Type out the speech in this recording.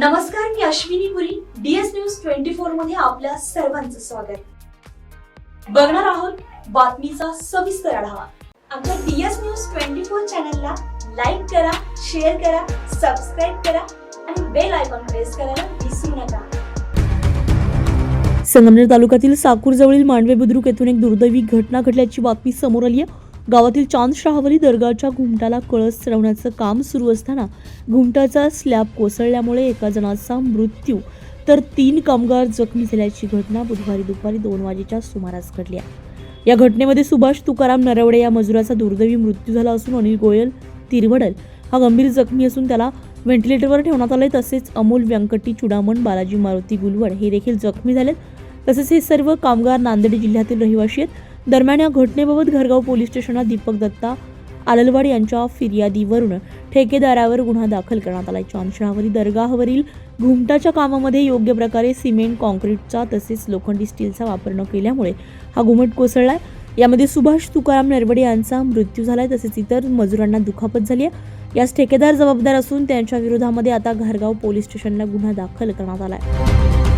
नमस्कार मी Ashwini Puri DS news twenty फोरमध्ये आपल्या सर्वांचं स्वागत. बघणार आहोत बातमीचा सविस्तर आढावा. आमच्या डीएस न्यूज ट्वेंटी फोर चॅनलला लाईक करा शेअर करा सबस्क्राईब करा आणि बेल आयकॉन प्रेस करायला विसरू नका. संगमनेर तालुक्यातील साकूरजवळील मांडवे बुद्रुक येथून एक दुर्दैवी घटना घडल्याची बातमी समोर आली आहे. गावातील चांद शाहवली दर्गाच्या घुमटाला कळस चढवण्याचं काम सुरू असताना घुमटाचा स्लॅब कोसळल्यामुळे एका जणाचा मृत्यू. तर तीन कामगार जखमी झाल्याची घटना बुधवारी दुपारी दोन वाजेच्या सुमारास घडली आहे. या घटनेमध्ये सुभाष तुकाराम नरवडे या मजुराचा दुर्दैवी मृत्यू झाला असून अनिल गोयल तिरवडल. हा गंभीर जखमी असून त्याला व्हेंटिलेटरवर ठेवण्यात आले तसेच अमोल व्यंकटी चुडामण बालाजी मारुती गुलवड हे देखील जखमी झालेत. तसेच हे सर्व कामगार नांदेड जिल्ह्यातील रहिवाशी आहेत. दरम्यान या घटनेबाबत घरगाव पोलीस स्टेशनात दीपक दत्ता आललवाड यांच्या फिर्यादीवरून ठेकेदारावर गुन्हा दाखल करण्यात आला. चांदशहावरी दर्गावरील घुमटाच्या कामामध्ये योग्य प्रकारे सिमेंट कॉन्क्रीटचा तसेच लोखंडी स्टीलचा वापर न केल्यामुळे हा घुमट कोसळलाय. यामध्ये सुभाष तुकाराम नरवडे यांचा मृत्यू झालाय तसेच इतर मजुरांना दुखापत झाली आहे. यास ठेकेदार जबाबदार असून त्यांच्या विरोधामध्ये आता घरगाव पोलीस स्टेशनला गुन्हा दाखल करण्यात आला आहे